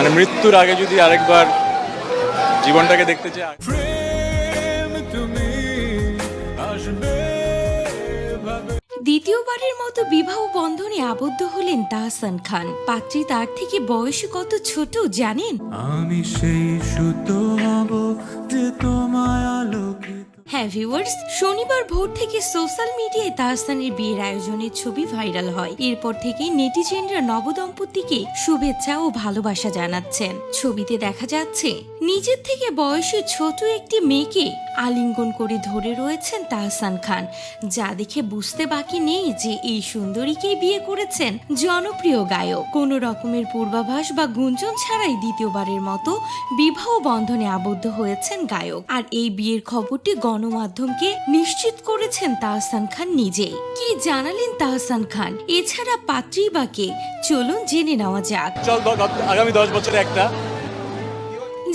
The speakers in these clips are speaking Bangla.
মানে মৃত্যুর আগে যদি আরেকবার জীবনটাকে দেখতে চাই দ্বিতীয়বারের মতো বিবাহ বন্ধনে আবদ্ধ হলেন তাহসান খান। পাত্রী তার থেকে বয়সে কত ছোট জানেন? আমি সেই সুতো হব হ্যাঁ ভিউয়ার্স শনিবার ভোর থেকে সোশ্যাল মিডিয়ায় তাহসানের বিয়ের আয়োজনের ছবি ভাইরাল হয়। এরপর থেকে নেটিজেনরা নবদম্পতিকে শুভেচ্ছা ও ভালোবাসা জানাচ্ছেন। ছবিতে দেখা যাচ্ছে, নিজের থেকে বয়সে ছোট একটি মেয়েকে আলিঙ্গন করে ধরে রয়েছেন তাহসান খান, যা দেখে বুঝতে বাকি নেই যে এই সুন্দরীকেই বিয়ে করেছেন জনপ্রিয় গায়ক। কোনো রকমের পূর্বাভাস বা গুঞ্জন ছাড়াই দ্বিতীয়বারের মতো বিবাহ বন্ধনে আবদ্ধ হয়েছেন গায়ক। আর এই বিয়ের খবরটি গণমাধ্যমকে নিশ্চিত করেছেন তাহসান খান নিজেই। কি জানালেন তাহসান খান? এছাড়া পাত্রী বাকে চলুন জেনে নেওয়া যাক। চল আগামী দশ বছরে একটা।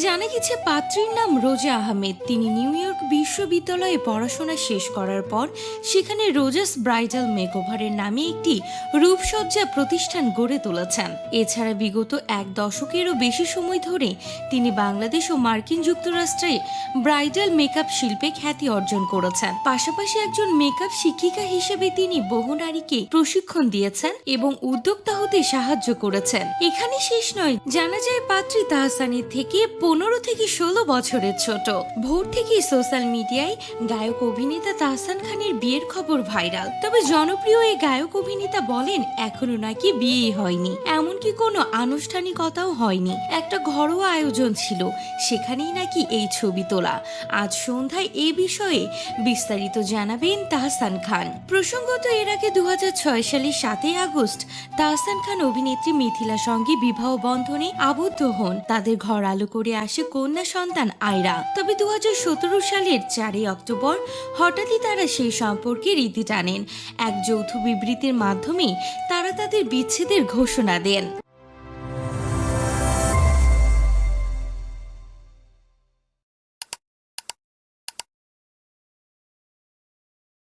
জানা গেছে পাত্রীর নাম রোজা আহমেদ। তিনি নিউ ইয়র্ক বিশ্ববিদ্যালয়ে পড়াশোনা শেষ করার পর সেখানে রোজাস ব্রাইডাল মেকওভারের নামে একটি রূপসজ্জা প্রতিষ্ঠান গড়ে তুলেছেন। এছাড়া বিগত এক দশকেরও বেশি সময় ধরে তিনি বাংলাদেশ ও মার্কিন যুক্তরাষ্ট্রে ব্রাইডাল মেকআপ শিল্পে খ্যাতি অর্জন করেছেন। পাশাপাশি একজন মেকআপ শিক্ষিকা হিসেবে তিনি বহু নারীকে প্রশিক্ষণ দিয়েছেন এবং উদ্যোক্তা হতে সাহায্য করেছেন। এখানে শেষ নয়, জানা যায় পাত্রী তাহসানের থেকে পনেরো থেকে ষোলো বছরের ছোট। ভোর থেকেই সোশ্যাল মিডিয়ায় গায়ক অভিনেতা তাহসান খানের বিয়ের খবর ভাইরাল। তবে জনপ্রিয় এই গায়ক অভিনেতা বলেন, এখনও নাকি বিয়ে হয়নি। এমনকি কোনো আনুষ্ঠানিকতাও হয়নি। একটা ঘরোয়া আয়োজন ছিল, সেখানেই নাকি এই ছবি তোলা। আজ সন্ধ্যায় এ বিষয়ে বিস্তারিত জানাবেন তাহসান খান। প্রসঙ্গত, এর আগে দু হাজার ছয় সালের সাতই আগস্ট তাহসান খান অভিনেত্রী মিথিলা সঙ্গে বিবাহ বন্ধনে আবদ্ধ হন। তাদের ঘর আলো করে আসে কন্যা সন্তান আয়রা। তবে দু সতেরো সালের চারই অক্টোবর হঠাৎই তারা সেই সম্পর্কে রীতি টানেন। এক যৌথ বিবৃতির মাধ্যমে তারা তাদের বিচ্ছেদের ঘোষণা দেন।